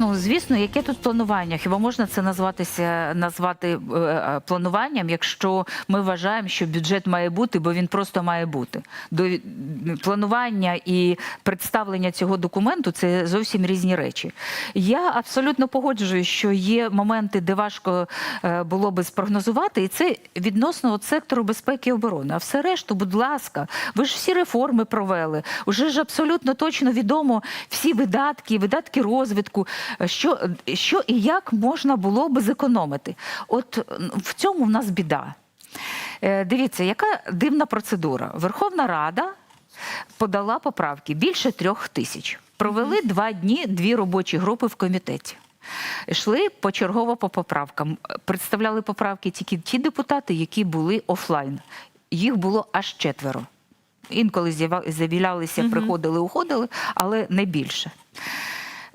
Ну, звісно, яке тут планування? Хіба можна це назватися назвати е, е, плануванням, якщо ми вважаємо, що бюджет має бути, бо він просто має бути. До планування і представлення цього документу це зовсім різні речі. Я абсолютно погоджуюсь, що є моменти, де важко е, було би спрогнозувати, і це відносно от сектору безпеки і оборони. А все решту, будь ласка, ви ж всі реформи провели. Уже ж абсолютно точно відомо всі видатки, видатки розвитку, що, що і як можна було би зекономити. От в цьому в нас біда. Е, Дивіться, яка дивна процедура. Верховна Рада подала поправки більше трьох тисяч. Провели два дні дві робочі групи в комітеті. Йшли почергово по поправкам. Представляли поправки тільки ті депутати, які були офлайн. Їх було аж четверо. Інколи з'являлися, приходили, уходили, але не більше.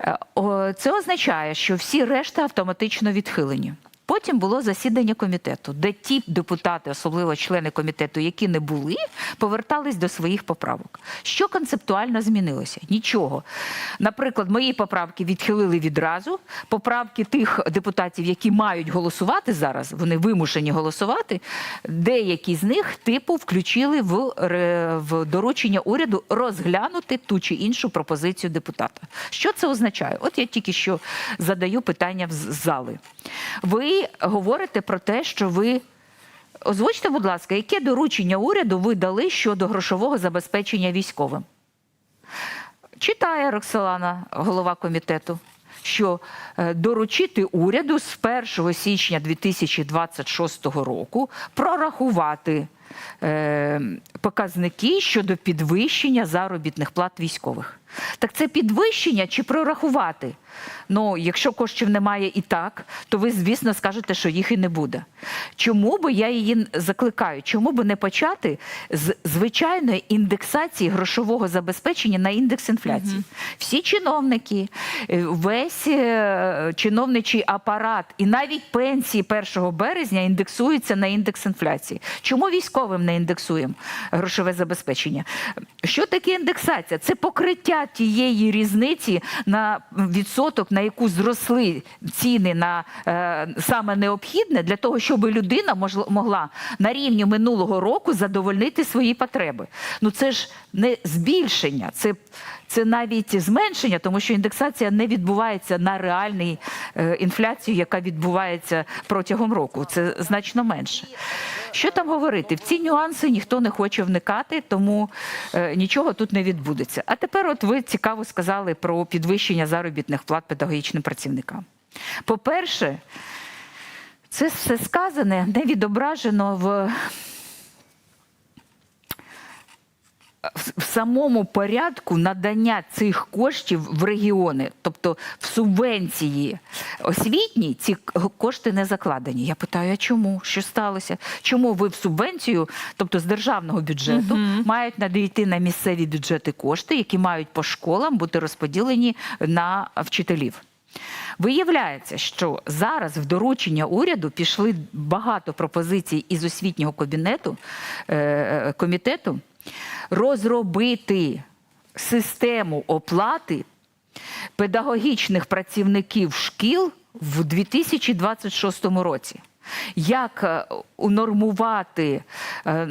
Е, Це означає, що всі решта автоматично відхилені. Потім було засідання комітету, де ті депутати, особливо члени комітету, які не були, повертались до своїх поправок. Що концептуально змінилося? Нічого. Наприклад, мої поправки відхилили відразу. Поправки тих депутатів, які мають голосувати зараз, вони вимушені голосувати. Деякі з них, типу, включили в, в доручення уряду розглянути ту чи іншу пропозицію депутата. Що це означає? От я тільки що задаю питання з зали. Ви говорите про те, що ви. Озвучте, будь ласка, яке доручення уряду ви дали щодо грошового забезпечення військовим? Читає Роксолана, голова комітету, що е, доручити уряду з 1 січня 2026 року прорахувати е, показники щодо підвищення заробітних плат військових. Так це підвищення чи прорахувати? Ну, якщо коштів немає і так, то ви, звісно, скажете, що їх і не буде. Чому би я її закликаю? Чому би не почати з звичайної індексації грошового забезпечення на індекс інфляції? Всі чиновники, е, весь е, чиновничий апарат і навіть пенсії 1 березня індексуються на індекс інфляції. Чому військовим не індексуємо грошове забезпечення? Що таке індексація? Це покриття тієї різниці на відсоток, на яку зросли ціни на е, саме необхідне для того, щоб людина могла на рівні минулого року задовольнити свої потреби. Ну це ж не збільшення, це. Це навіть зменшення, тому що індексація не відбувається на реальній е, інфляцію, яка відбувається протягом року. Це значно менше. Що там говорити? В ці нюанси ніхто не хоче вникати, тому е, нічого тут не відбудеться. А тепер, от ви цікаво сказали про підвищення заробітних плат педагогічним працівникам. По-перше, це все сказане не відображено в в самому порядку надання цих коштів в регіони, тобто в субвенції освітній, ці кошти не закладені. Я питаю, а чому? Що сталося? Чому ви в субвенцію, тобто з державного бюджету, мають надійти на місцеві бюджети кошти, які мають по школам бути розподілені на вчителів? Виявляється, що зараз в доручення уряду пішли багато пропозицій із освітнього кабінету е, комітету розробити систему оплати педагогічних працівників шкіл в 2026 році. Як е, унормувати е, е,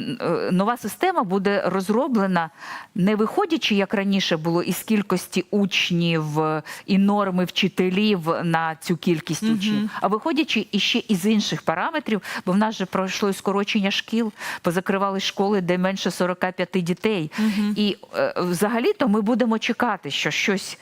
нова система буде розроблена, не виходячи, як раніше було, із кількості учнів і норми вчителів на цю кількість учнів, а виходячи іще із інших параметрів, бо в нас же пройшло скорочення шкіл, позакривали школи, де менше 45 дітей. І е, взагалі-то ми будемо чекати, що щось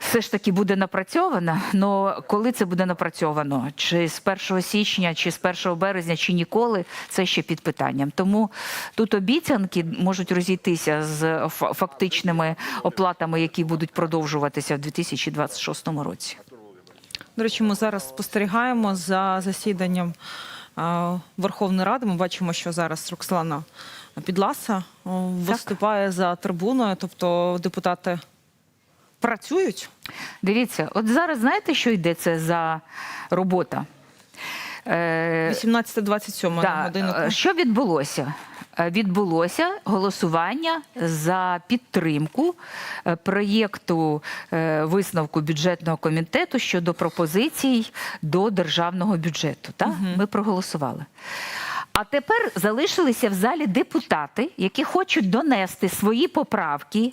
все ж таки буде напрацьовано. але коли це буде напрацьовано, чи з 1 січня, чи з 1 березня, чи ніколи, це ще під питанням. Тому тут обіцянки можуть розійтися з фактичними оплатами, які будуть продовжуватися в 2026 році. До речі, ми зараз спостерігаємо за засіданням Верховної Ради. Ми бачимо, що зараз Роксолана Підласа о, виступає за трибуною, тобто депутати працюють. Дивіться, от зараз знаєте, що йде це за робота? Е, 18-27 Да, годиннику. е, Що відбулося? е, відбулося голосування за підтримку е, проєкту е, висновку бюджетного комітету щодо пропозицій до державного бюджету. Так? Ми проголосували. А тепер залишилися в залі депутати, які хочуть донести свої поправки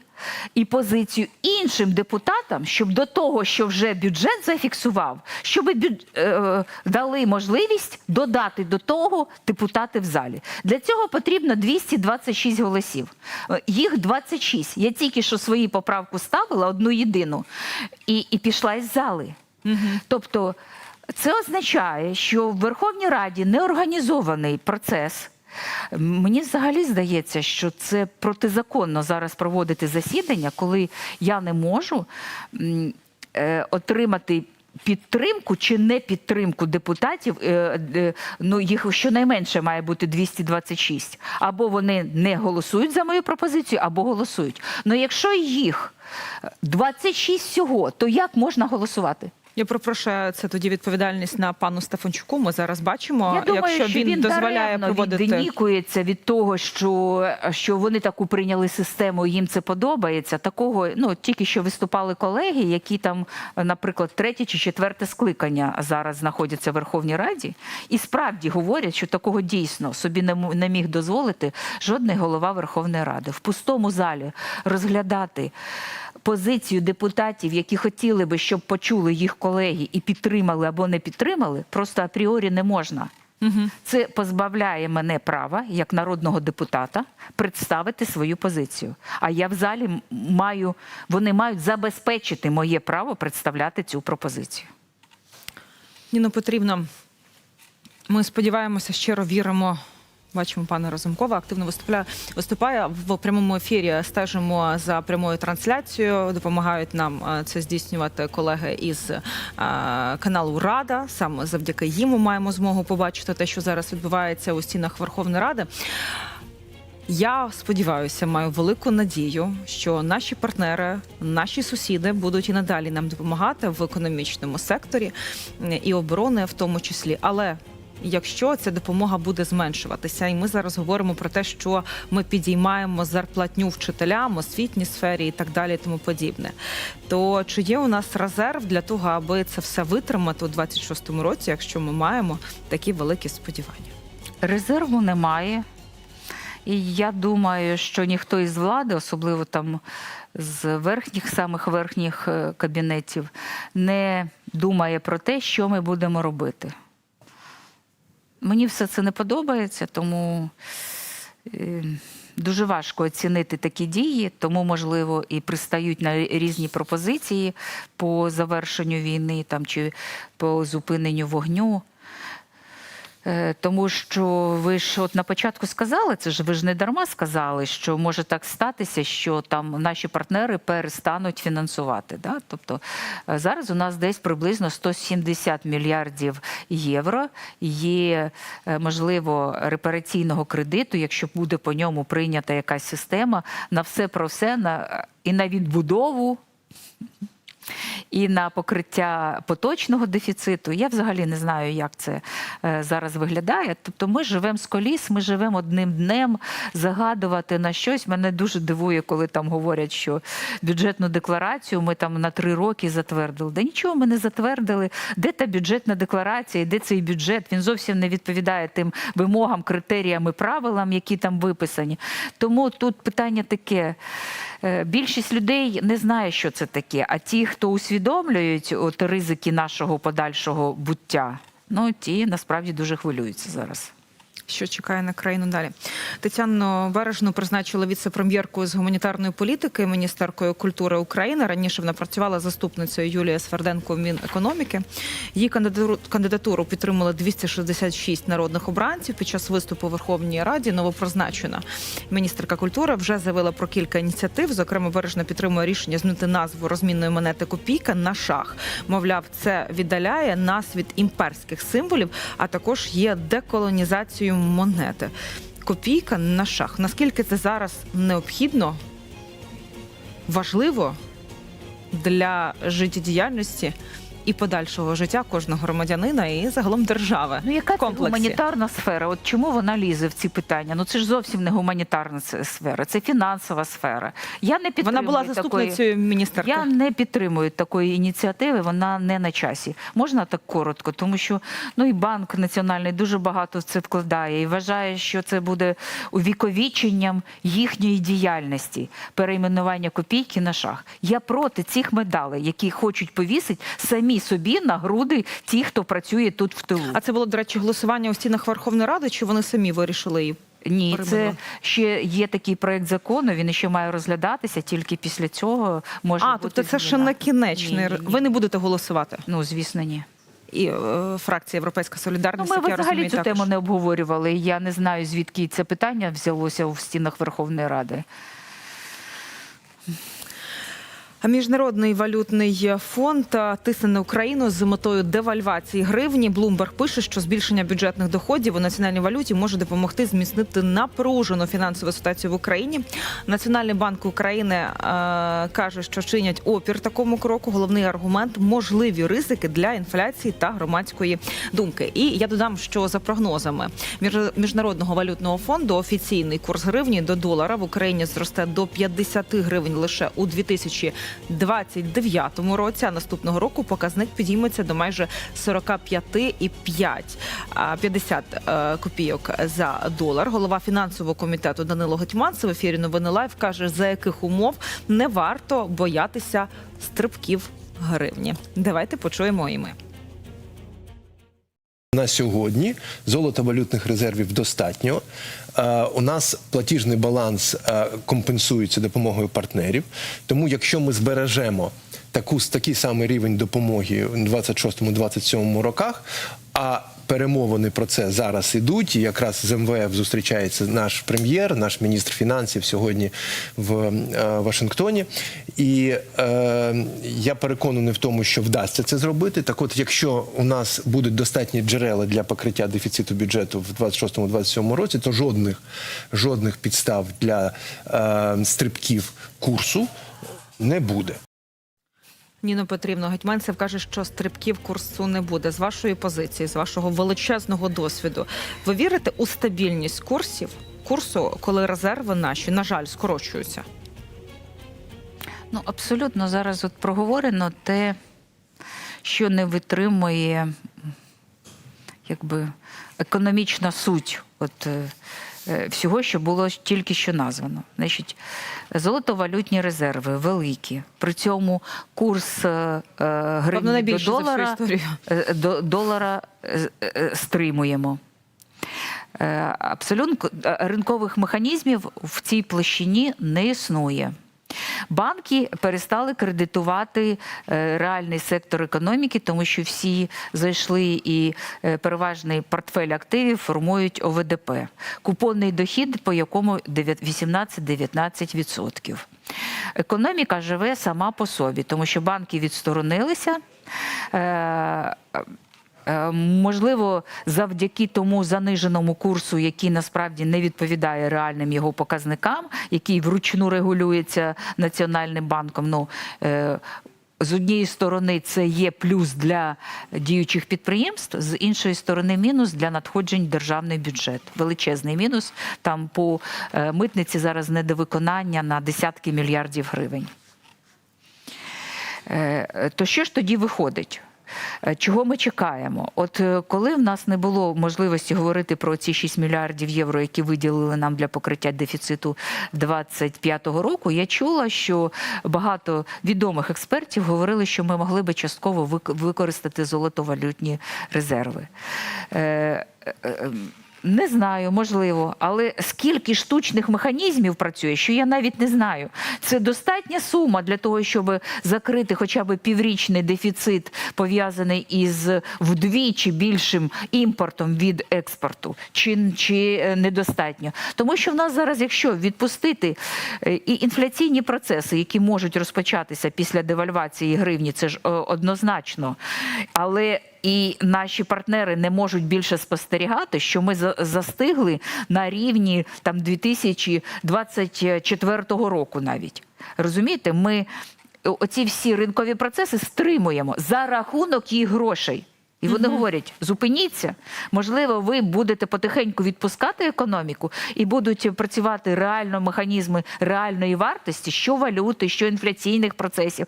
і позицію іншим депутатам, щоб до того, що вже бюджет зафіксував, щоб е, дали можливість додати до того депутати в залі. Для цього потрібно 226 голосів. Е, Їх 26. Я тільки що свої поправку ставила, одну єдину, і, і пішла із зали. Тобто це означає, що в Верховній Раді неорганізований процес. Мені взагалі здається, що це протизаконно зараз проводити засідання, коли я не можу е, отримати. Підтримку чи не підтримку депутатів, е, е, ну їх щонайменше має бути 226. Або вони не голосують за мою пропозицію, або голосують. Ну якщо їх 26 всього, то як можна голосувати? Я пропрошую це тоді відповідальність на пану Стефанчуку. Ми зараз бачимо, Я думаю, якщо що він, він дозволяє проводити. відденікується від того, що, що вони таку прийняли систему, і їм це подобається. Такого ну тільки що виступали колеги, які там, наприклад, третє чи четверте скликання зараз знаходяться в Верховній Раді, і справді говорять, що такого дійсно собі не міг дозволити жодний голова Верховної Ради в пустому залі розглядати. Позицію депутатів, які хотіли би, щоб почули їх колеги і підтримали або не підтримали, просто апріорі не можна. Це позбавляє мене права як народного депутата представити свою позицію. А я в залі маю, вони мають забезпечити моє право представляти цю пропозицію. Ніно Петрівна, ми сподіваємося, щиро віримо. Бачимо, пане Разумкова активно виступає, виступає в прямому ефірі. Стежимо за прямою трансляцією. Допомагають нам е, це здійснювати колеги із е, каналу Рада. Саме завдяки їм ми маємо змогу побачити те, що зараз відбувається у стінах Верховної Ради. Я сподіваюся, маю велику надію, що наші партнери, наші сусіди будуть і надалі нам допомагати в економічному секторі і оборони, в тому числі. Але якщо ця допомога буде зменшуватися, і ми зараз говоримо про те, що ми підіймаємо зарплатню вчителям, освітній сфері і так далі, і тому подібне, то чи є у нас резерв для того, аби це все витримати у 26-му році, якщо ми маємо такі великі сподівання? Резерву немає. І я думаю, що ніхто із влади, особливо там з верхніх, самих верхніх е, кабінетів, не думає про те, що ми будемо робити. Мені все це не подобається, тому е, дуже важко оцінити такі дії, тому, можливо, і пристають на різні пропозиції по завершенню війни там, чи по зупиненню вогню. Е, Тому що ви ж от на початку сказали, це ж ви ж не дарма сказали, що може так статися, що там наші партнери перестануть фінансувати. Да? Тобто е, зараз у нас десь приблизно 170 мільярдів євро є е, можливо репараційного кредиту, якщо буде по ньому прийнята якась система на все про все на і на відбудову і на покриття поточного дефіциту. Я взагалі не знаю, як це е, зараз виглядає. Тобто ми живемо з коліс, ми живемо одним днем. Загадувати на щось мене дуже дивує, коли там говорять, що бюджетну декларацію ми там на три роки затвердили. Да нічого ми не затвердили. Де та бюджетна декларація, де цей бюджет? Він зовсім не відповідає тим вимогам, критеріям і правилам, які там виписані. Тому тут питання таке. Е, Більшість людей не знає, що це таке. А ті, хто усвідомлюють от ризики нашого подальшого буття, ну ті насправді дуже хвилюються зараз. Що чекає на країну далі. Тетяну Бережну призначили віце-прем'єркою з гуманітарної політики, міністеркою культури України. Раніше вона працювала заступницею Юлії Сверденко в Мінекономіки. Її кандидатуру, підтримали 266 народних обранців. Під час виступу у Верховній Раді новопризначена міністерка культури вже заявила про кілька ініціатив. Зокрема, Бережна підтримує рішення змінити назву розмінної монети копійка на шах. Мовляв, це віддаляє нас від імперських символів, а також є деколонізацією монети. Копійка на шах. Наскільки це зараз необхідно, важливо для життєдіяльності і подальшого життя кожного громадянина і загалом держави. Ну, яка це гуманітарна сфера? От чому вона лізе в ці питання? Ну це ж зовсім не гуманітарна сфера, це фінансова сфера. Я не підтримую Вона була такої... міністерки. Я не підтримую такої ініціативи, вона не на часі. Можна так коротко, тому що ну і банк національний дуже багато в це вкладає і вважає, що це буде увіковіченням їхньої діяльності, перейменування копійки на шах. Я проти цих медалей, які хочуть повісити самі собі на груди ті, хто працює тут в тилу. А це було, до речі, голосування у стінах Верховної Ради, чи вони самі вирішили її? Ні, це ще є такий проект закону. Він ще має розглядатися. Тільки після цього може А, бути тобто це ще не кінечний. Ні, ні, ні. Ви не будете голосувати. Ну звісно, ні. І е, фракція Європейська Ну, Солідарність, ми як я взагалі розумію, цю також. тему не обговорювали. Я не знаю, звідки це питання взялося в стінах Верховної Ради. Міжнародний валютний фонд е, тисне на Україну з метою девальвації гривні. Блумберг пише, що збільшення бюджетних доходів у національній валюті може допомогти зміцнити напружену фінансову ситуацію в Україні. Національний банк України е, каже, що чинять опір такому кроку. Головний аргумент можливі ризики для інфляції та громадської думки. І я додам, що за прогнозами Між- міжнародного валютного фонду офіційний курс гривні до долара в Україні зросте до 50 гривень лише у 2029 році. А наступного року показник підійметься до майже 45,5 а, 50 е, копійок за долар. Голова фінансового комітету Данило Гетьманцев в ефірі новини Лайв каже, за яких умов не варто боятися стрибків гривні. Давайте почуємо і ми. На сьогодні золотовалютних резервів достатньо. Е, У нас платіжний баланс е, компенсується допомогою партнерів. Тому, якщо ми збережемо таку такий самий рівень допомоги у 26-27 роках, а перемовини про це зараз ідуть. І якраз з МВФ зустрічається наш прем'єр, наш міністр фінансів сьогодні в е, Вашингтоні. І е, я переконаний в тому, що вдасться це зробити. Так, от, якщо у нас будуть достатні джерела для покриття дефіциту бюджету в 26-27 році, то жодних жодних підстав для е, стрибків курсу не буде. Ніно Петрівно Гетьманцев каже, що стрибків курсу не буде. З вашої позиції, з вашого величезного досвіду, ви вірите у стабільність курсів курсу, коли резерви наші, на жаль, скорочуються? Ну, абсолютно зараз от проговорено те, що не витримує якби, економічна суть от, е, всього, що було тільки що названо. Значить, золотовалютні резерви великі. При цьому курс е, е, гривні до долара, е, до долара е, е, стримуємо. Е, Абсолютно е, ринкових механізмів в цій площині не існує. Банки перестали кредитувати е, реальний сектор економіки, тому що всі зайшли і е, переважний портфель активів формують ОВДП. Купонний дохід, по якому 18-19%. Економіка живе сама по собі, тому що банки відсторонилися. Е, Можливо, завдяки тому заниженому курсу, який насправді не відповідає реальним його показникам, який вручну регулюється Національним банком. Ну, е, з однієї сторони, це є плюс для діючих підприємств, з іншої сторони, мінус для надходжень державний бюджет. Величезний мінус. Там по е, митниці зараз недовиконання на десятки мільярдів гривень. То що ж тоді виходить? Е, Чого ми чекаємо? От е, коли в нас не було можливості говорити про ці 6 мільярдів євро, які виділили нам для покриття дефіциту 25-го року, я чула, що багато відомих експертів говорили, що ми могли би частково вик- використати золотовалютні резерви. Не знаю, можливо, але скільки штучних механізмів працює, що я навіть не знаю. Це достатня сума для того, щоб закрити хоча б піврічний дефіцит, пов'язаний із вдвічі більшим імпортом від експорту, чи, чи е, недостатньо. Тому що в нас зараз, якщо відпустити е, і інфляційні процеси, які можуть розпочатися після девальвації гривні, це ж е, однозначно. Але і наші партнери не можуть більше спостерігати, що ми за- застигли на рівні там 2024 року навіть. Розумієте, ми оці всі ринкові процеси стримуємо за рахунок їх грошей. І вони говорять: зупиніться, можливо, ви будете потихеньку відпускати економіку і будуть працювати реально механізми реальної вартості, що валюти, що інфляційних процесів.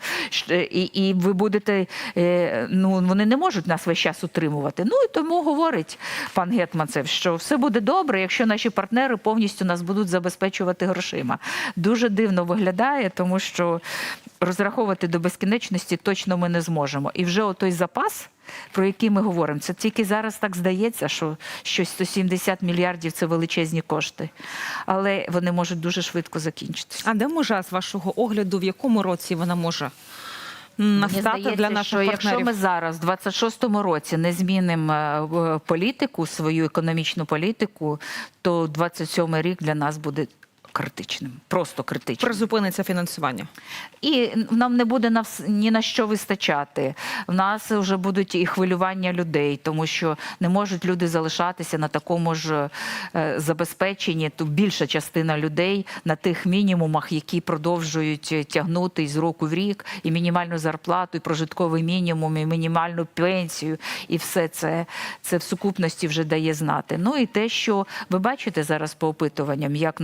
І, і ви будете, е, ну вони не можуть нас весь час утримувати. Ну і тому говорить пан Гетманцев, що все буде добре, якщо наші партнери повністю нас будуть забезпечувати грошима. Дуже дивно виглядає, тому що розраховувати до безкінечності точно ми не зможемо. І вже отой запас про який ми говоримо. Це тільки зараз так здається, що щось 170 мільярдів це величезні кошти, але вони можуть дуже швидко закінчитися. А де може з вашого огляду, в якому році вона може настати здається, для наших що партнерів? якщо ми зараз, в 26-му році, не змінимо е, політику, свою економічну політику, то 27-й рік для нас буде критичним, просто критичним. Призупиниться фінансування. І нам не буде на вс- ні на що вистачати. В нас вже будуть і хвилювання людей, тому що не можуть люди залишатися на такому ж е, забезпеченні. То більша частина людей на тих мінімумах, які продовжують тягнути із року в рік, і мінімальну зарплату, і прожитковий мінімум, і мінімальну пенсію, і все це, це в сукупності вже дає знати. Ну і те, що ви бачите зараз по опитуванням, як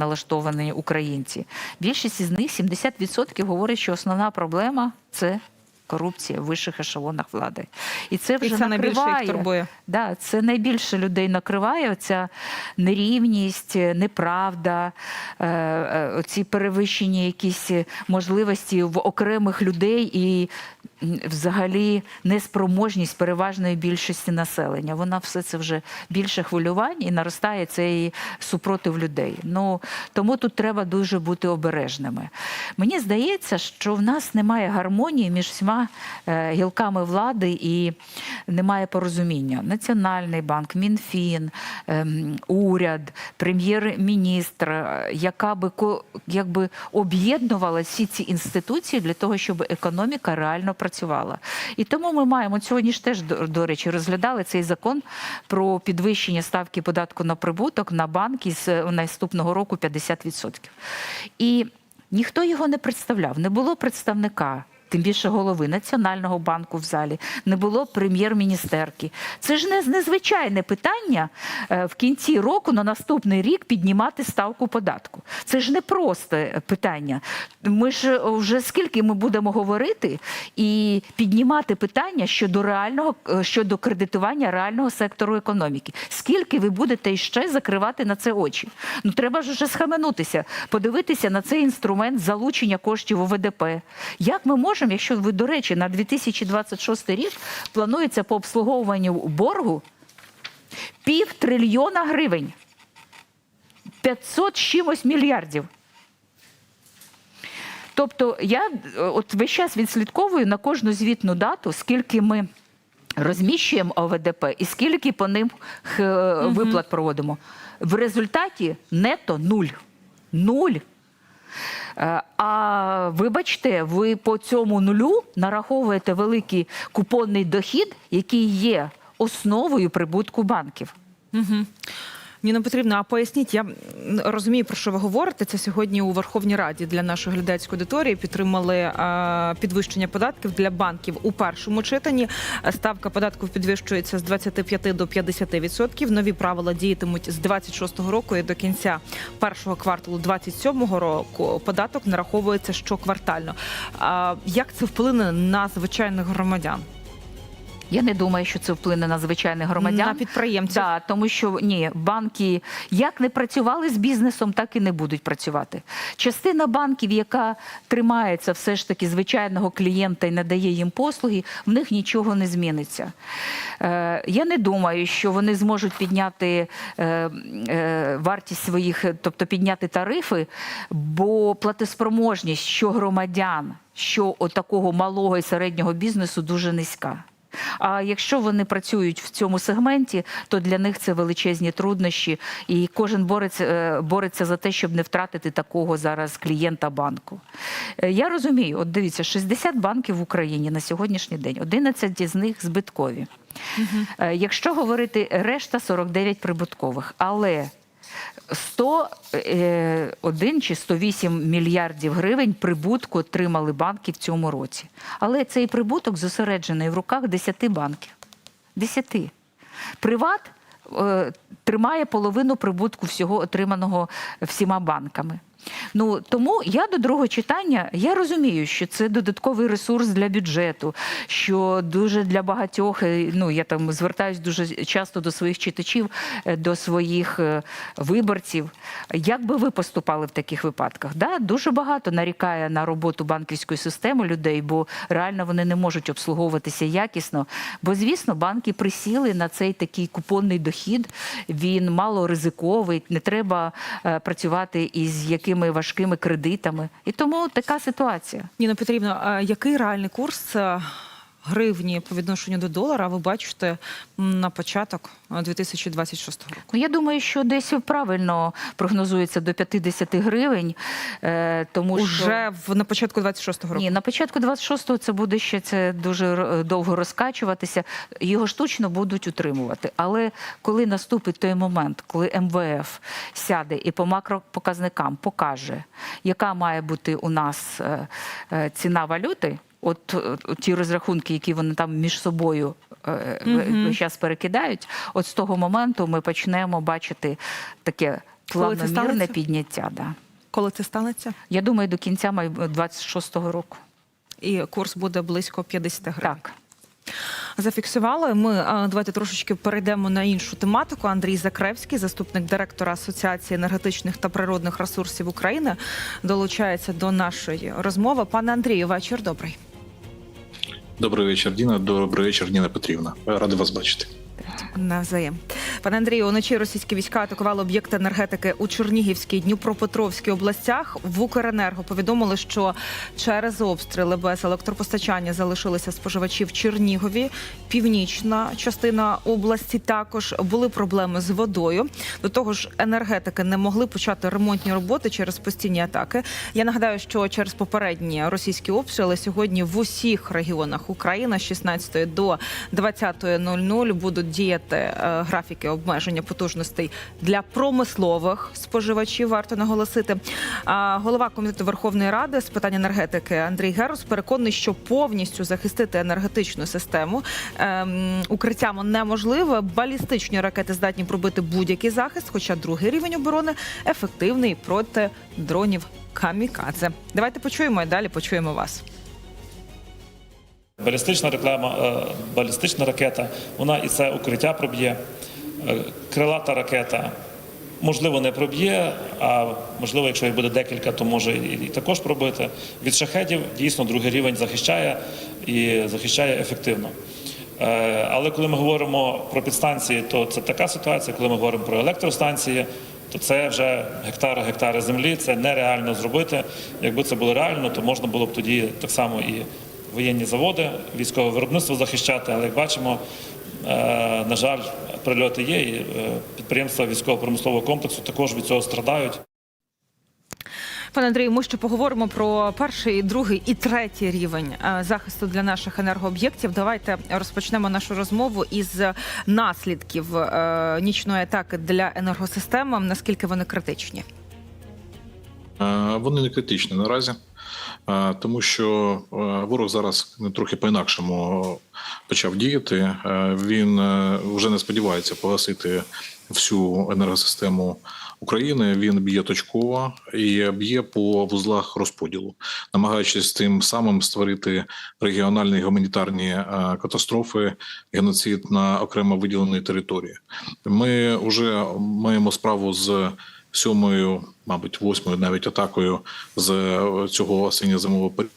налаштовані українці. Більшість із них 70% говорить, що основна проблема це. Корупція в вищих ешелонах влади, і це вже це найбільше їх турбує. Да, це найбільше людей накриває. Оця нерівність, неправда, е, е, оці перевищені якісь можливості в окремих людей і взагалі неспроможність переважної більшості населення. Вона все це вже більше хвилювань і наростає цей супротив людей. Ну тому тут треба дуже бути обережними. Мені здається, що в нас немає гармонії між всіма е, гілками влади і немає порозуміння. Національний банк, МінФін, ем, уряд, прем'єр-міністр, е, яка би якби об'єднувала всі ці інституції для того, щоб економіка реально працювала. І тому ми маємо сьогодні ж теж до, до речі розглядали цей закон про підвищення ставки податку на прибуток на банки з е, наступного року 50%. І ніхто його не представляв, не було представника. Тим більше голови Національного банку в залі, не було прем'єр-міністерки. Це ж не незвичайне питання е, в кінці року на наступний рік піднімати ставку податку. Це ж не просте питання. Ми ж е, вже скільки ми будемо говорити і піднімати питання щодо реального е, щодо кредитування реального сектору економіки. Скільки ви будете іще закривати на це очі? Ну треба ж уже схаменутися, подивитися на цей інструмент залучення коштів у ВДП. Як ми можемо, якщо ви, до речі, на 2026 рік планується по обслуговуванню боргу пів трильйона гривень, 500 з чимось мільярдів. Тобто я е, от весь час відслідковую на кожну звітну дату, скільки ми розміщуємо ОВДП і скільки по ним виплат проводимо. В результаті нето нуль. Нуль. Е, А вибачте, ви по цьому нулю нараховуєте великий купонний дохід, який є основою прибутку банків. Ніна Петрівна, а поясніть, я розумію, про що ви говорите. Це сьогодні у Верховній Раді для нашої глядацької аудиторії підтримали підвищення податків для банків у першому читанні. Ставка податків підвищується з 25 до 50%. Нові правила діятимуть з 26-го року і до кінця першого кварталу 27-го року. Податок нараховується щоквартально. Як це вплине на звичайних громадян? Я не думаю, що це вплине на звичайних громадян. На підприємців? Да, тому що ні, банки як не працювали з бізнесом, так і не будуть працювати. Частина банків, яка тримається все ж таки звичайного клієнта і надає їм послуги, в них нічого не зміниться. Е, я не думаю, що вони зможуть підняти е, е, вартість своїх, тобто підняти тарифи, бо платоспроможність що громадян, що от такого малого і середнього бізнесу дуже низька. А якщо вони працюють в цьому сегменті, то для них це величезні труднощі, і кожен бореться, е, бореться за те, щоб не втратити такого зараз клієнта банку. Е, Я розумію, от дивіться, 60 банків в Україні на сьогоднішній день, 11 з них збиткові. Е, Якщо говорити решта 49 прибуткових, але 101 чи 108 мільярдів гривень прибутку отримали банки в цьому році. Але цей прибуток зосереджений в руках 10 банків. 10. Приват е, тримає половину прибутку всього отриманого всіма банками. Ну тому я до другого читання я розумію, що це додатковий ресурс для бюджету, що дуже для багатьох. е, Ну я там звертаюсь дуже часто до своїх читачів, е, до своїх е, виборців. Як би ви поступали в таких випадках? Да, дуже багато нарікає на роботу банківської системи людей, бо реально вони не можуть обслуговуватися якісно. Бо, звісно, банки присіли на цей такий купонний дохід. Він мало ризиковий, не треба працювати із якими важкими кредитами. І тому така ситуація. Ніна Петрівна, який реальний курс гривні по відношенню до долара ви бачите на початок е, 2026 року? Ну, я думаю, що десь правильно прогнозується до 50 гривень, е, тому що Уже в на початку 26 року. Ні, на початку 26-го це буде ще це дуже е, довго розкачуватися. Його штучно будуть утримувати. Але коли наступить той момент, коли МВФ сяде і по макропоказникам покаже, яка має бути у нас е, е, ціна валюти. От, е, ті розрахунки, які вони там між собою е, час перекидають, от з того моменту ми почнемо бачити таке планомірне підняття. Да. Коли це станеться? Я думаю, до кінця 26-го року. І курс буде близько 50 гривень. Так. Зафіксували. Ми давайте трошечки перейдемо на іншу тематику. Андрій Закревський, заступник директора Асоціації енергетичних та природних ресурсів України, долучається до нашої розмови. Пане Андрію, вечір добрий. Добрий вечір, Діна. Добрий вечір, Ніна Петрівна. Радий вас бачити. Навзаєм. Пане Андрію, уночі російські війська атакували об'єкти енергетики у Чернігівській, Дніпропетровській областях. В Укренерго повідомили, що через обстріли без електропостачання залишилися споживачі в Чернігові. Північна частина області також були проблеми з водою. До того ж, енергетики не могли почати ремонтні роботи через постійні атаки. Я нагадаю, що через попередні російські обстріли сьогодні в усіх регіонах України з 16 до 20.00 будуть діяти е, графіки обмеження потужностей для промислових споживачів. Варто наголосити. А голова комітету Верховної Ради з питань енергетики Андрій Герус переконаний, що повністю захистити енергетичну систему ем, укриттями неможливо. Балістичні ракети здатні пробити будь-який захист, хоча другий рівень оборони ефективний проти дронів камікадзе. Давайте почуємо і далі почуємо вас. Балістична реклама, е, балістична ракета, вона і це укриття проб'є. Е, Крилата ракета, можливо, не проб'є, а можливо, якщо їх буде декілька, то може і також пробити. Від шахедів дійсно другий рівень захищає і захищає ефективно. Е, Але коли ми говоримо про підстанції, то це така ситуація. Коли ми говоримо про електростанції, то це вже гектари, гектари землі. Це нереально зробити. Якби це було реально, то можна було б тоді так само і воєнні заводи, військове виробництво захищати. Але як бачимо, на жаль, прильоти є, і е, підприємства військово-промислового комплексу також від цього страдають. Пане Андрію, ми ще поговоримо про перший, другий і третій рівень е, захисту для наших енергооб'єктів. Давайте розпочнемо нашу розмову із наслідків е, нічної атаки для енергосистеми. Наскільки вони критичні? Е, Вони не критичні наразі, е, тому що е, ворог зараз трохи по-інакшому почав діяти. Е, Він е, вже не сподівається погасити всю енергосистему України. Він б'є точково і б'є по вузлах розподілу, намагаючись тим самим створити регіональні гуманітарні е, катастрофи, геноцид на окремо виділеній території. Ми вже маємо справу з сьомою, мабуть, восьмою навіть атакою з е, цього осінньо-зимового періоду.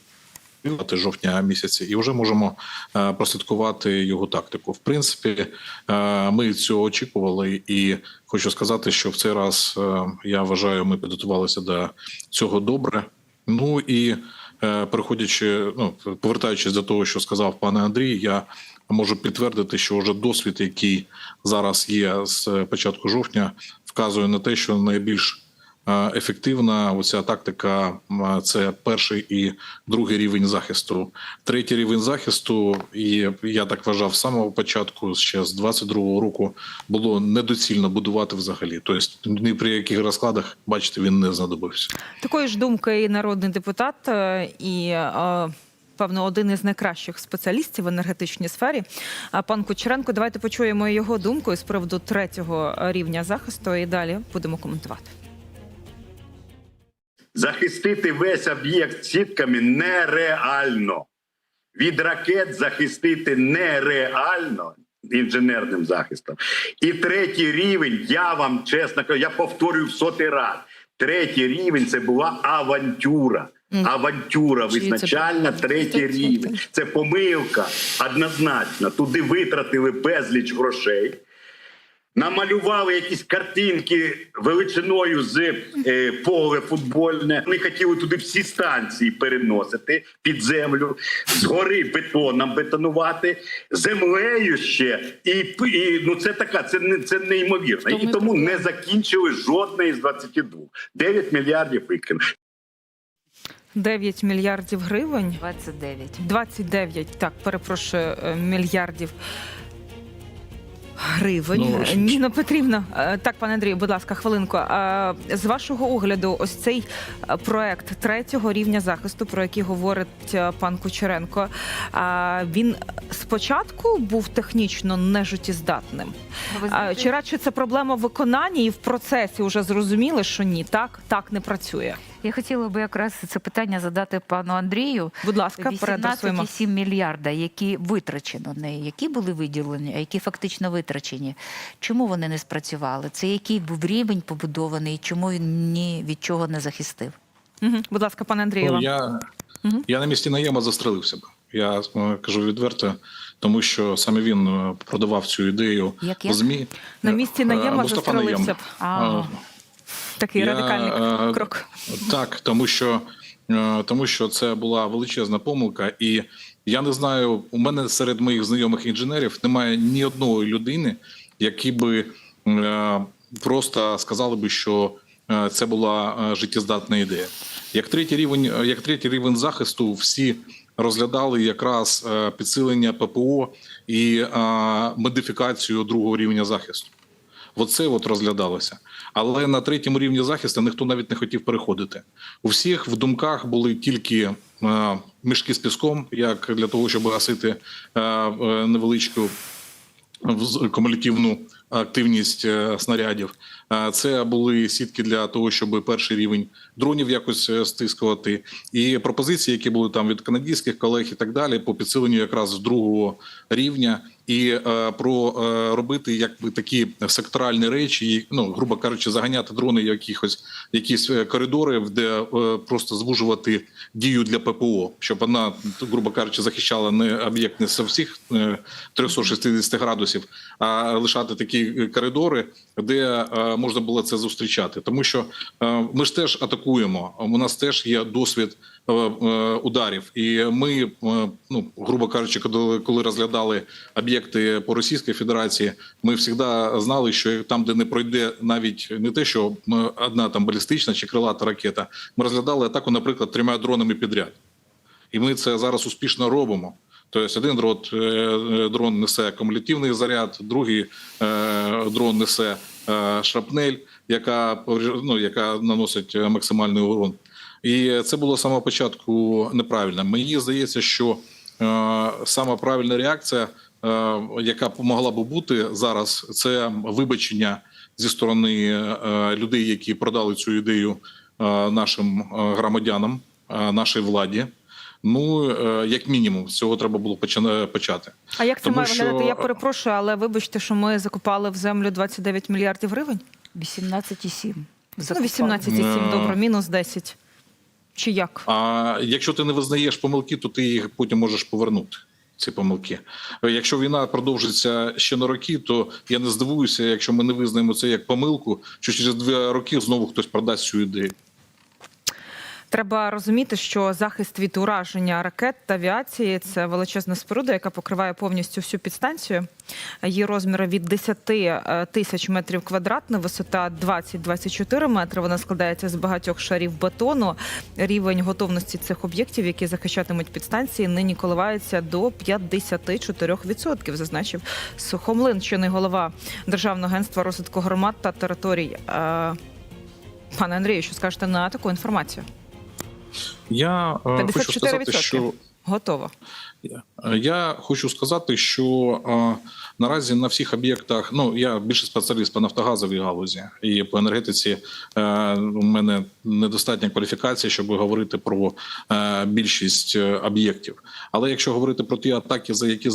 Жовтня місяці, і вже можемо е, прослідкувати його тактику. В принципі, е, ми цього очікували, і хочу сказати, що в цей раз я вважаю, ми підготувалися до цього добре. Ну і переходячи, ну повертаючись до того, що сказав пане Андрій, я можу підтвердити, що вже досвід, який зараз є з початку жовтня, вказує на те, що найбільш е, ефективна оця тактика. Це перший і другий рівень захисту. Третій рівень захисту, і я так вважав з самого початку, ще з 22-го року, було недоцільно будувати взагалі. Тобто ні при яких розкладах, бачите, він не знадобився. Такої ж думки і народний депутат, е, і е, певно один із найкращих спеціалістів в енергетичній сфері. А пан Кучеренко, давайте почуємо його думку з приводу третього рівня захисту. І далі будемо коментувати. захистити весь об'єкт сітками нереально. Від ракет захистити нереально інженерним захистом. І третій рівень, я вам чесно кажу, я повторюю в сотий раз. Третій рівень це була авантюра. Авантюра визначальна, третій рівень. Це помилка однозначно. Туди витратили безліч грошей намалювали якісь картинки величиною з е, поле футбольне. Вони хотіли туди всі станції переносити під землю, згори бетоном бетонувати, землею ще. І, і ну це така, це не це неймовірно. І тому не закінчили жодної з 22. 9 мільярдів викинули. 9 мільярдів гривень. 29. 29, так, перепрошую, е, мільярдів гривень. Ну, Е, Ніна Петрівна, е, так, пане Андрію, будь ласка, хвилинку. З вашого огляду, ось цей е, проект третього рівня захисту, про який говорить е, пан Кучеренко, а, він спочатку був технічно нежиттєздатним. Ви А, знаєте, Чи радше це проблема виконання і в процесі вже зрозуміли, що ні, так, так не працює. Я хотіла би якраз це питання задати пану Андрію. Будь ласка, переадресуємо. 18,7 мільярда, які витрачено неї, які були виділені, а які фактично витрачені. Чому вони не спрацювали? Це який був рівень побудований, і чому він ні від чого не захистив? Угу. Будь ласка, пане Андрію. Ну, я, Мгм. я на місці наєма застрелився б. Я е, кажу відверто, тому що саме він е, продавав цю ідею Як, в? ЗМІ. На місці Е, Наєма застрелився б. А. Такий Я, радикальний е, крок. Так, тому що, е, тому що це була величезна помилка, і я не знаю, у мене серед моїх знайомих інженерів немає ні одної людини, які би е, просто сказали би, що це була життєздатна ідея. Як третій рівень, як третій рівень захисту, всі розглядали якраз підсилення ППО і модифікацію другого рівня захисту. Оце от розглядалося. Але на третьому рівні захисту ніхто навіть не хотів переходити. У всіх в думках були тільки е, мішки з піском, як для того, щоб гасити е, е, невеличку кумулятивну активність снарядів. Це були сітки для того, щоб перший рівень дронів якось е, стискувати, і пропозиції, які були там від канадських колег і так далі, по підсиленню якраз з другого рівня, і е, про е, робити якби такі секторальні речі, і, ну грубо кажучи, заганяти дрони якихось якісь е, коридори, де е, просто звужувати дію для ППО, щоб вона, грубо кажучи, захищала не об'єкт не з всіх е, 360 градусів, а лишати такі е, коридори, де е, можна було це зустрічати. Тому що е, ми ж теж атакуємо. У нас теж є досвід е, е, ударів, і ми, ну грубо кажучи, коли, розглядали об'єкти по Російській Федерації, ми завжди знали, що там, де не пройде навіть не те, що одна там балістична чи крилата ракета, ми розглядали атаку, наприклад, трьома дронами підряд. І ми це зараз успішно робимо. Тобто один дрон, дрон несе кумулятивний заряд, другий дрон несе шрапнель, яка ну, яка наносить е, максимальний урон. І це було з самого початку неправильно. Мені здається, що е, сама правильна реакція, е, яка могла би бути зараз, це вибачення зі сторони е, людей, які продали цю ідею е, нашим е, громадянам, е, нашій владі. Ну, е, як мінімум, з цього треба було почина- почати. А як це Тому має що- виглядати? Я перепрошую, але вибачте, що ми закопали в землю 29 мільярдів гривень? 18,7. Ну, закопали. 18,7, Е. добре, мінус 10. Чи як? А якщо ти не визнаєш помилки, то ти їх потім можеш повернути. Ці помилки. Якщо війна продовжиться ще на роки, то я не здивуюся, якщо ми не визнаємо це як помилку, що через два роки знову хтось продасть цю ідею. Треба розуміти, що захист від ураження ракет та авіації це величезна споруда, яка покриває повністю всю підстанцію. Її розміри від 10 е, тисяч метрів квадратних, висота 20-24 метри. Вона складається з багатьох шарів бетону. Рівень готовності цих об'єктів, які захищатимуть підстанції, нині коливається до 54%, зазначив Сухомлин, що не голова Державного агентства розвитку громад та територій. Е, Пане Андрію, що скажете на таку інформацію? Я е, хочу сказати, що готово. Е, Я хочу сказати, що е, наразі на всіх об'єктах, ну я більше спеціаліст по нафтогазовій галузі і по енергетиці. Е, у мене недостатня кваліфікація, щоб говорити про е, більшість е, об'єктів. Але якщо говорити про ті атаки, за які